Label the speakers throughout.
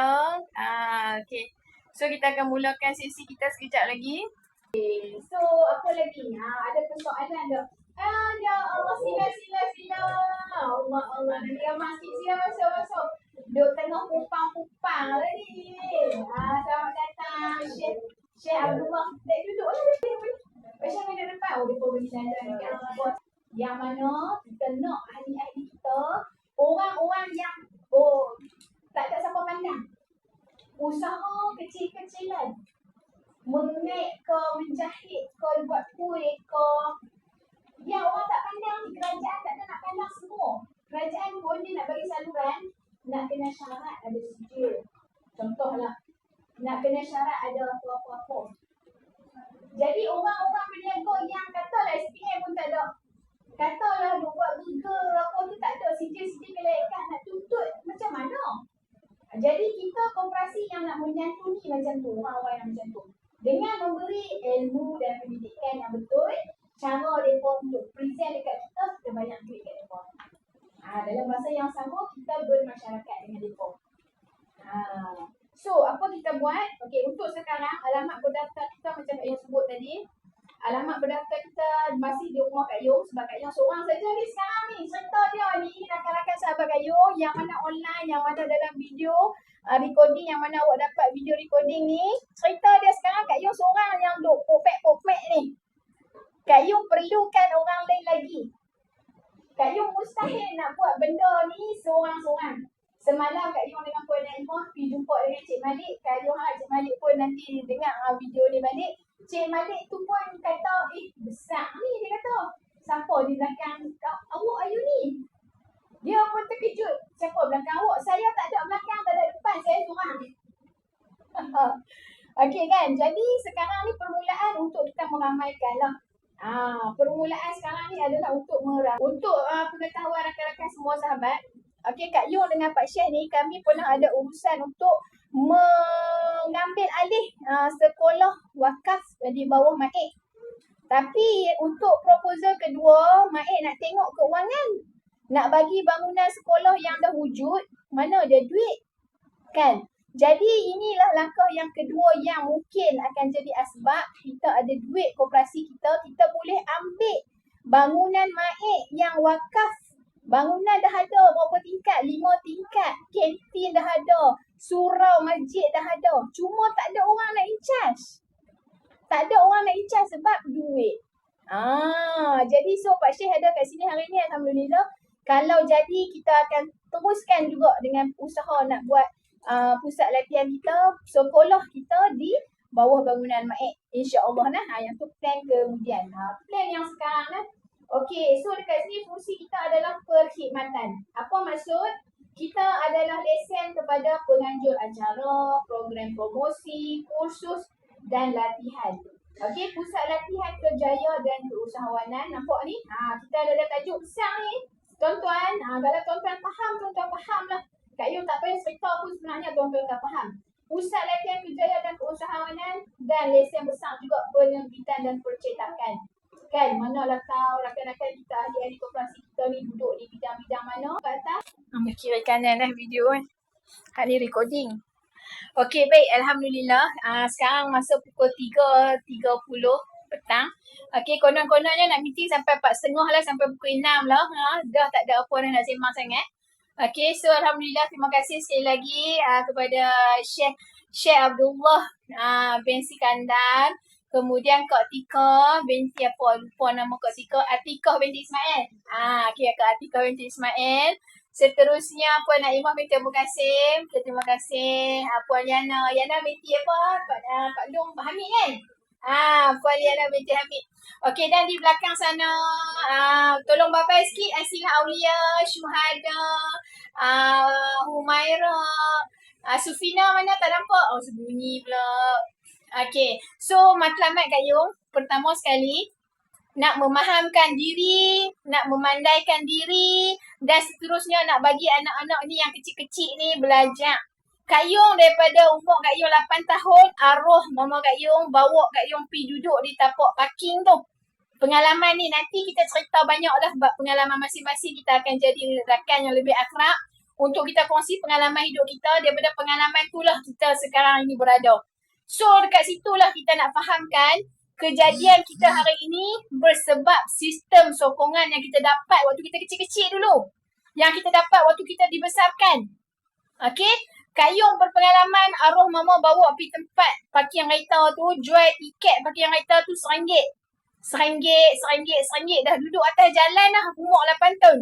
Speaker 1: peserta. Ah, okay. So kita akan mulakan sesi kita sekejap lagi. Okay. So apa lagi? Ha, ada persoalan tak? Ah, ya Allah sila sila sila. Allah Allah. Nanti yang masih sila masuk masuk. Duduk tengah pupang-pupang tadi. Ah, selamat datang. Syekh Syekh Abdullah. Dek duduk lah. Macam mana depan? Oh, dia pun dekat bos. Yang mana kita nak ahli-ahli kita orang-orang yang oh tak ada siapa pandang. Usaha kecil-kecilan. Mengek ke, menjahit ke, buat kuih ke. Yang orang tak pandang ni, kerajaan tak nak pandang semua. Kerajaan pun dia nak bagi saluran, nak kena syarat ada sijil. Contohlah, nak kena syarat ada apa-apa-apa. Jadi orang-orang peniaga yang katalah SPM pun tak ada. Katalah duk buat burger apa tu tak ada sijil-sijil kelayakan nak tuntut macam mana? Jadi kita koperasi yang nak menyantuni macam tu, orang-orang yang macam tu. Dengan memberi ilmu dan pendidikan yang betul, cara mereka untuk present dekat kita, kita banyak duit kat mereka. Ha, dalam masa yang sama, kita bermasyarakat dengan mereka. Ha. So, apa kita buat? Okey, untuk sekarang, alamat berdaftar kita macam Yung sebut tadi. Alamat berdaftar masih di rumah Kak Yung sebab Kak Yung seorang saja ni sekarang ni. Serta dia ni, rakan-rakan sahabat Kak Yung yang mana online, yang mana dalam video uh, recording, yang mana awak dapat video recording ni. Cerita dia sekarang Kak Yung seorang yang duk popek-popek ni. Kak Yung perlukan orang lain lagi. Kak Yung mustahil nak buat benda ni seorang-seorang. Semalam Kak Yung dengan Puan Naimah pergi jumpa dengan Cik Malik. Kak Yung harap Cik Malik pun nanti dengar uh, video ni balik. Cik Malik tu pun kata, eh besar ni dia kata. Siapa di belakang? Awak ayu ni. Dia pun terkejut. Siapa belakang awak? Saya tak ada belakang, tak ada depan. Saya seorang. Okey kan? Jadi sekarang ni permulaan untuk kita meramaikan lah. Ah, permulaan sekarang ni adalah untuk meram untuk uh, pengetahuan rakan-rakan semua sahabat. Okey Kak Yung dengan Pak Syekh ni kami pernah ada urusan untuk mengambil alih uh, sekolah wakaf di bawah Maik. Tapi untuk proposal kedua, Maik nak tengok keuangan. Nak bagi bangunan sekolah yang dah wujud, mana ada duit? Kan? Jadi inilah langkah yang kedua yang mungkin akan jadi asbab kita ada duit koperasi kita, kita boleh ambil bangunan Maik yang wakaf Bangunan dah ada berapa tingkat? Lima tingkat. Kantin dah ada. Surau masjid dah ada. Cuma tak ada orang nak in charge. Tak ada orang nak in charge sebab duit. Ah, jadi so Pak Syekh ada kat sini hari ni Alhamdulillah. Kalau jadi kita akan teruskan juga dengan usaha nak buat uh, pusat latihan kita, sekolah kita di bawah bangunan Maik. InsyaAllah nah. Ha, yang tu plan kemudian. Ha, plan yang sekarang nah. Okey, so dekat sini fungsi kita adalah perkhidmatan. Apa maksud? Kita adalah lesen kepada penganjur acara, program promosi, kursus dan latihan. Okey, pusat latihan kerjaya dan keusahawanan. Nampak ni? Ha, kita ada, tajuk besar ni. Tuan-tuan, ha, kalau tuan-tuan faham, tuan-tuan faham lah. Kak Yung tak payah cerita pun sebenarnya tuan-tuan tak faham. Pusat latihan kerjaya dan keusahawanan dan lesen besar juga penerbitan dan percetakan. Kan, manalah kau rakan-rakan kita ahli-ahli koperasi kita ni duduk di bidang-bidang mana kat atas? Ambil kiri kanan lah video kan. Hak ni recording. Okey, baik. Alhamdulillah. Uh, sekarang masa pukul 3.30 petang. Okey, konon-kononnya nak meeting sampai 4.30 lah, sampai pukul 6 lah. Ha, dah tak ada apa dah nak sembang sangat. Okey, so Alhamdulillah terima kasih sekali lagi uh, kepada Syekh Syekh Abdullah uh, bin Sikandar. Kemudian Kak Tika binti apa lupa nama Kak Tika Atikah binti Ismail. Ah, okey Kak Atikah binti Ismail. Seterusnya Puan Naimah binti Abu Kasim. Terima kasih uh, Puan Yana. Yana binti apa? Pak uh, Pak Long Hamid kan? Ah, Puan Yana binti Hamid. Okey dan di belakang sana uh, tolong bapa sikit Asilah Aulia, Syuhada, uh, Humaira, uh, Sufina mana tak nampak? Oh sembunyi pula. Okay, so matlamat Kak Yung, pertama sekali, nak memahamkan diri, nak memandaikan diri dan seterusnya nak bagi anak-anak ni yang kecil-kecil ni belajar. Kak Yung daripada umur Kak Yung 8 tahun, arwah mama Kak Yung bawa Kak Yung pergi duduk di tapak parking tu. Pengalaman ni nanti kita cerita banyak lah sebab pengalaman masing-masing kita akan jadi rakan yang lebih akrab untuk kita kongsi pengalaman hidup kita. Daripada pengalaman itulah kita sekarang ini berada. So dekat situlah kita nak fahamkan kejadian kita hari ini bersebab sistem sokongan yang kita dapat waktu kita kecil-kecil dulu. Yang kita dapat waktu kita dibesarkan. Okay? Kak Yung berpengalaman arwah mama bawa pergi tempat parking kereta tu, jual tiket parking kereta tu seringgit. Seringgit, seringgit, seringgit. Dah duduk atas jalan lah umur 8 tahun.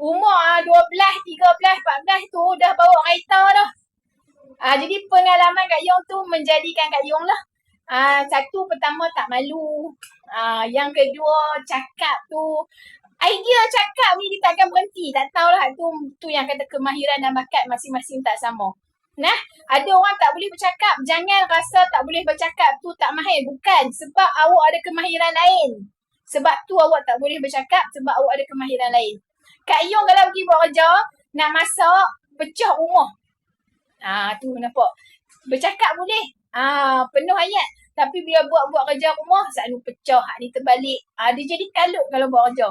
Speaker 1: Umur ah, 12, 13, 14 tu dah bawa kereta dah. Ah, jadi pengalaman Kak Yung tu menjadikan Kak Yung lah. Ah, satu pertama tak malu. Ah, yang kedua cakap tu idea cakap ni dia takkan berhenti. Tak tahulah tu tu yang kata kemahiran dan bakat masing-masing tak sama. Nah, ada orang tak boleh bercakap, jangan rasa tak boleh bercakap tu tak mahir. Bukan, sebab awak ada kemahiran lain. Sebab tu awak tak boleh bercakap sebab awak ada kemahiran lain. Kak Yung kalau pergi buat kerja, nak masak, pecah rumah. Ah, tu nampak. Bercakap boleh. Ah, penuh ayat. Tapi bila buat-buat kerja rumah, selalu pecah, hak ni terbalik. Ah, dia jadi kalut kalau buat kerja.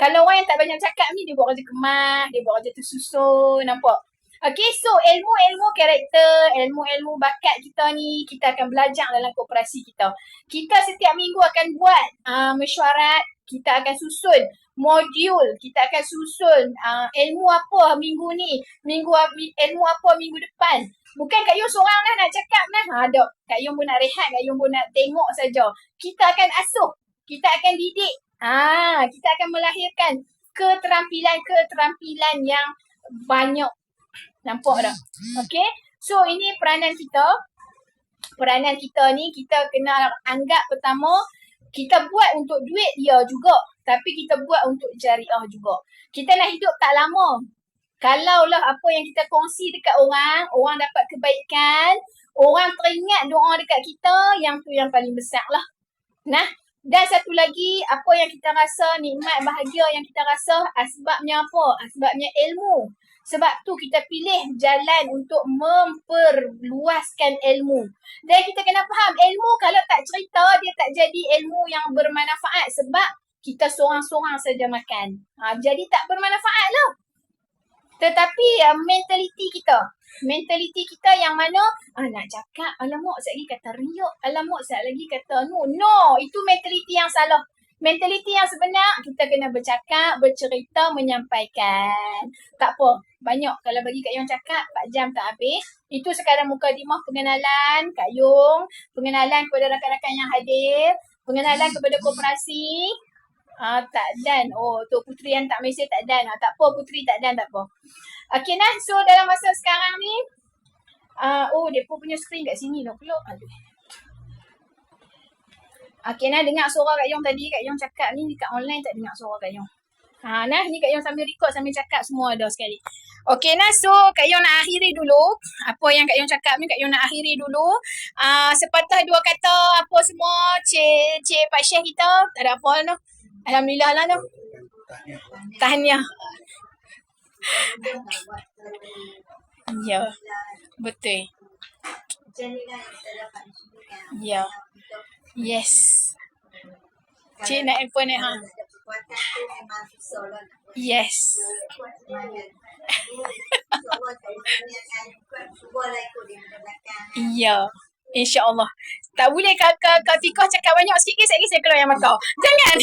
Speaker 1: Kalau orang yang tak banyak cakap ni, dia buat kerja kemas, dia buat kerja tersusun, nampak? Okay, so ilmu-ilmu karakter, ilmu-ilmu bakat kita ni, kita akan belajar dalam koperasi kita. Kita setiap minggu akan buat uh, mesyuarat, kita akan susun modul, kita akan susun uh, ilmu apa minggu ni, minggu ilmu apa minggu depan. Bukan Kak Yung seorang lah nak cakap lah. Ha, dok. Kak Yung pun nak rehat, Kak Yung pun nak tengok saja. Kita akan asuh, kita akan didik, Ah, kita akan melahirkan keterampilan-keterampilan yang banyak. Nampak tak? Okay. So ini peranan kita. Peranan kita ni kita kena anggap pertama kita buat untuk duit dia juga. Tapi kita buat untuk jariah juga. Kita nak hidup tak lama. Kalaulah apa yang kita kongsi dekat orang, orang dapat kebaikan, orang teringat doa dekat kita, yang tu yang paling besar lah. Nah, dan satu lagi, apa yang kita rasa nikmat bahagia yang kita rasa asbabnya apa? Asbabnya ilmu. Sebab tu kita pilih jalan untuk memperluaskan ilmu. Dan kita kena faham ilmu kalau tak cerita dia tak jadi ilmu yang bermanfaat sebab kita seorang-seorang saja makan. Ha, jadi tak bermanfaat lah. Tetapi uh, mentaliti kita, mentaliti kita yang mana ah, nak cakap alamak sekejap lagi kata riuk, alamak sekejap lagi kata no. No, itu mentaliti yang salah. Mentaliti yang sebenar, kita kena bercakap, bercerita, menyampaikan. Tak apa, banyak kalau bagi Kak Yung cakap, 4 jam tak habis. Itu sekadar muka dimah pengenalan Kak Yung, pengenalan kepada rakan-rakan yang hadir, pengenalan kepada koperasi, Ah tak dan. Oh tu putri yang tak mesej tak dan. Ah, tak apa putri tak dan tak apa. Okey nah. So dalam masa sekarang ni uh, oh depa punya screen kat sini nak pula. Aduh. Okey nah dengar suara Kak Yong tadi Kak Yong cakap ni dekat online tak dengar suara Kak Yong. Ha nah ni Kak Yong sambil record sambil cakap semua ada sekali. Okey nah so Kak Yong nak akhiri dulu apa yang Kak Yong cakap ni Kak Yong nak akhiri dulu. Uh, sepatah dua kata apa semua cik cik Pak Syekh kita tak ada apa noh. Alhamdulillah lah tu. Tahniah. Ya. Betul. Ya. Yes. Cik nak handphone ni ha. Yes. Ya. InsyaAllah. Tak boleh kakak kau tikah cakap banyak sikit ke saya keluar yang kau. Jangan.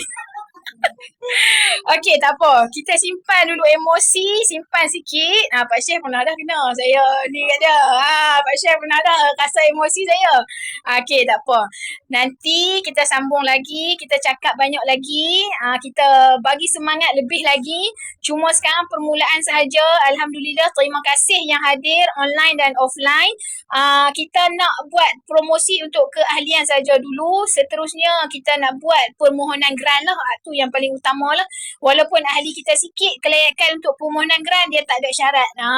Speaker 1: Okey, tak apa. Kita simpan dulu emosi, simpan sikit. Ah, Pak Syekh pernah dah kena saya ni kat dia. Ah, Pak Syekh pernah dah rasa emosi saya. Okey, tak apa. Nanti kita sambung lagi, kita cakap banyak lagi. Ah, kita bagi semangat lebih lagi. Cuma sekarang permulaan sahaja. Alhamdulillah, terima kasih yang hadir online dan offline. Ah, kita nak buat promosi untuk keahlian saja dulu. Seterusnya kita nak buat permohonan grant lah. Ah, tu yang paling utama lah. Walaupun ahli kita sikit, kelayakan untuk permohonan grant dia tak ada syarat. Ha,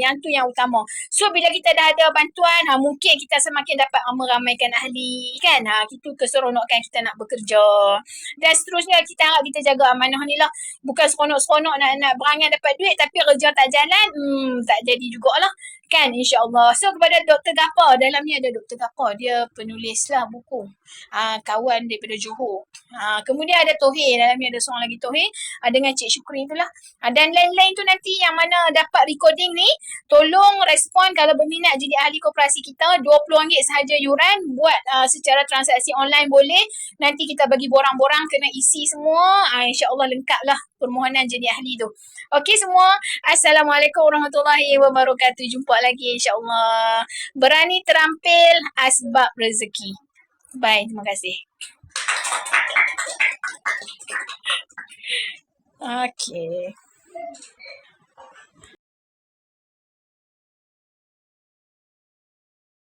Speaker 1: yang tu yang utama. So bila kita dah ada bantuan, ha, mungkin kita semakin dapat meramaikan ahli kan. Ha, itu keseronokan kita nak bekerja. Dan seterusnya kita harap kita jaga amanah ni lah. Bukan seronok-seronok nak, nak berangan dapat duit tapi kerja tak jalan, hmm, tak jadi jugalah. Kan insyaAllah. So kepada Dr. Gafar. Dalam ni ada Dr. Gafar. Dia penulis lah buku. Uh, kawan daripada Johor. Uh, kemudian ada Tohir. Dalam ni ada seorang lagi Tohir. Uh, dengan Cik Syukri itulah. Uh, dan lain-lain tu nanti yang mana dapat recording ni. Tolong respon kalau berminat jadi ahli koperasi kita. RM20 sahaja yuran. Buat uh, secara transaksi online boleh. Nanti kita bagi borang-borang kena isi semua. Uh, InsyaAllah lengkap lah permohonan jadi ahli tu. Okey semua. Assalamualaikum warahmatullahi wabarakatuh. Jumpa lagi insyaAllah. Berani terampil asbab rezeki. Bye. Terima kasih. Okay.